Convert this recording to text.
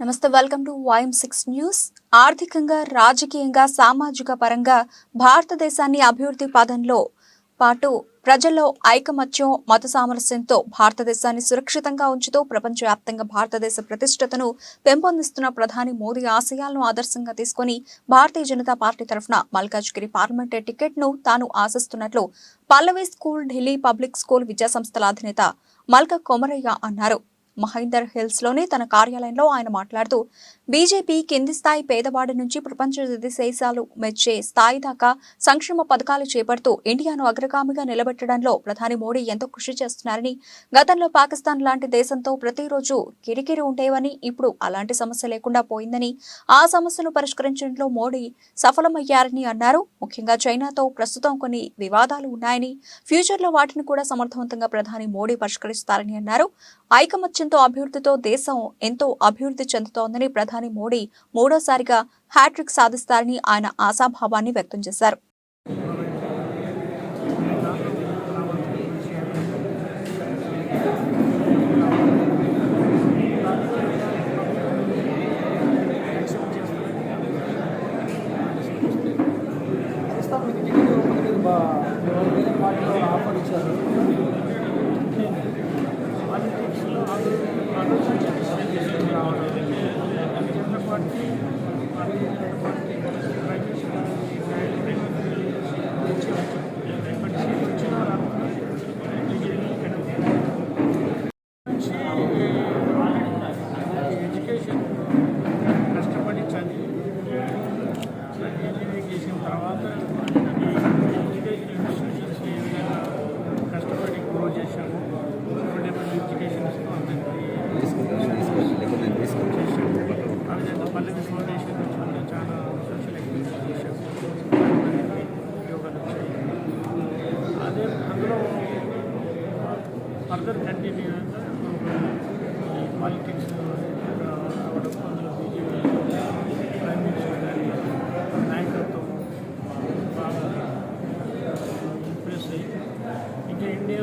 నమస్తే welcome to YM six news ఆర్థికంగా రాజకీయంగా సామాజిక పరంగా భారతదేశాన్ని అభివృద్ధి పదంలో పాటు ప్రజల్లో ఐకమత్యం మత సామరస్యంతో భారతదేశాన్ని సురక్షితంగా ఉంచుతూ ప్రపంచవ్యాప్తంగా భారతదేశ ప్రతిష్టతను పెంపొందిస్తున్న ప్రధాని మోదీ ఆశయాలను ఆదర్శంగా తీసుకుని భారతీయ జనతా పార్టీ తరఫున మల్కాజ్గిరి పార్లమెంటరీ టికెట్ను తాను ఆశిస్తున్నట్లు Pallavi school Delhi public school విద్యాసంస్థల అధినేత మల్క కొమరయ్య అన్నారు. మహేందర్ హిల్స్లోని తన కార్యాలయంలో ఆయన మాట్లాడుతూ బీజేపీ కింది స్థాయి పేదవాడి నుంచి ప్రపంచ దేశాలు మెచ్చే స్థాయి దాకా సంక్షేమ పథకాలు చేపడుతూ ఇండియాను అగ్రగామిగా నిలబెట్టడంలో ప్రధాని మోడీ ఎంతో కృషి చేస్తున్నారని గతంలో పాకిస్తాన్ లాంటి దేశంతో ప్రతిరోజు కిరికిరి ఉండేవని ఇప్పుడు అలాంటి సమస్య లేకుండా పోయిందని ఆ సమస్యను పరిష్కరించడంలో మోడీ సఫలమయ్యారని అన్నారు. ముఖ్యంగా చైనాతో ప్రస్తుతం కొన్ని వివాదాలు ఉన్నాయని ఫ్యూచర్లో వాటిని కూడా సమర్థవంతంగా ప్రధాని మోడీ పరిష్కరిస్తారని అన్నారు. ఎంతో అభివృద్ధితో దేశం ఎంతో అభివృద్ధి చెందుతోందని ప్రధాని మోడీ మూడోసారిగా హ్యాట్రిక్ సాధిస్తారని ఆయన ఆశాభావాన్ని వ్యక్తం చేశారు. ఆఫర్ ఇచ్చారు ఫర్దర్ కంటిన్యూ పాలిటిక్స్ రావడం అందులో బీజేపీ ప్రైమ్ మినిస్టర్ గారి నాయకత్వం బాగా ఇంప్రెస్ అయ్యి ఇంకా ఇండియా